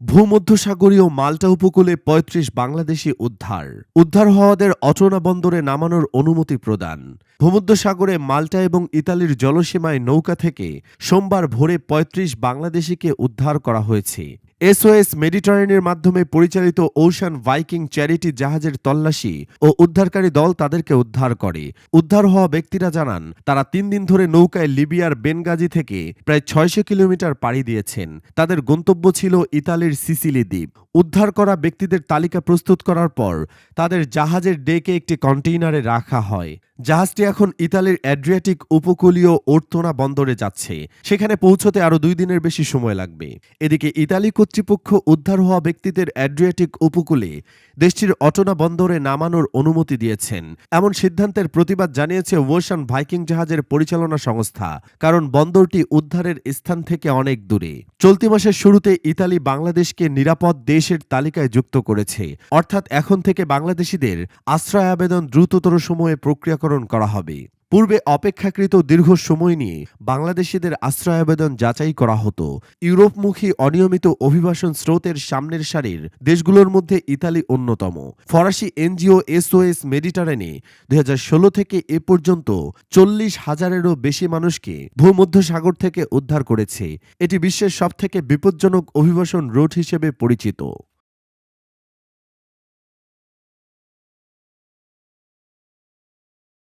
ভূমধ্যসাগরীয় মাল্টা উপকূলে ৩৫ বাংলাদেশি উদ্ধার। উদ্ধার হওয়াদের অচনা বন্দরে নামানোর অনুমতি প্রদান। ভূমধ্যসাগরে মাল্টা এবং ইতালির জলসীমায় নৌকা থেকে সোমবার ভোরে ৩৫ বাংলাদেশিকে উদ্ধার করা হয়েছে। এসওএস মেডিটারেনের মাধ্যমে পরিচালিত ওশান ভাইকিং চ্যারিটি জাহাজের তল্লাশি ও উদ্ধারকারী দল তাদেরকে উদ্ধার করে। উদ্ধার হওয়া ব্যক্তিরা জানান, তারা তিন দিন ধরে নৌকায় লিবিয়ার বেনগাজি থেকে প্রায় ছয়শো কিলোমিটার পাড়ি দিয়েছেন। তাদের গন্তব্য ছিল ইতালির সিসিলি দ্বীপ। উদ্ধার করা ব্যক্তিদের তালিকা প্রস্তুত করার পর তাদের জাহাজের ডেকে একটি কন্টেইনারে রাখা হয়। জাহাজটি এখন ইতালির অ্যাড্রিয়াটিক উপকূলীয় ওর্তোনা বন্দরে যাচ্ছে। সেখানে পৌঁছতে আরও দুই দিনের বেশি সময় লাগবে। এদিকে ইতালি কর্তৃপক্ষ উদ্ধার হওয়া ব্যক্তিদের অ্যাড্রিয়াটিক উপকূলে দেশটির অটোনা বন্দরে নামানোর অনুমতি দিয়েছেন। এমন সিদ্ধান্তের প্রতিবাদ জানিয়েছে ওশান ভাইকিং জাহাজের পরিচালনা সংস্থা, কারণ বন্দরটি উদ্ধারের স্থান থেকে অনেক দূরে। চলতি মাসের শুরুতে ইতালি বাংলাদেশকে নিরাপদ দেশের তালিকায় যুক্ত করেছে। অর্থাৎ এখন থেকে বাংলাদেশিদের আশ্রয় আবেদন দ্রুততর সময়ে প্রক্রিয়াকরণ করা হবে। পূর্বে অপেক্ষাকৃত দীর্ঘ সময় নিয়ে বাংলাদেশিদের আশ্রয় আবেদন যাচাই করা হতো। ইউরোপমুখী অনিয়মিত অভিবাসন স্রোতের সামনের সারির দেশগুলোর মধ্যে ইতালি অন্যতম। ফরাসি এনজিও এসওএস মেডিটারেনে দুই থেকে এ পর্যন্ত চল্লিশ হাজারেরও বেশি মানুষকে ভূমধ্যসাগর থেকে উদ্ধার করেছে। এটি বিশ্বের সবথেকে বিপজ্জনক অভিবাসন রুট হিসেবে পরিচিত।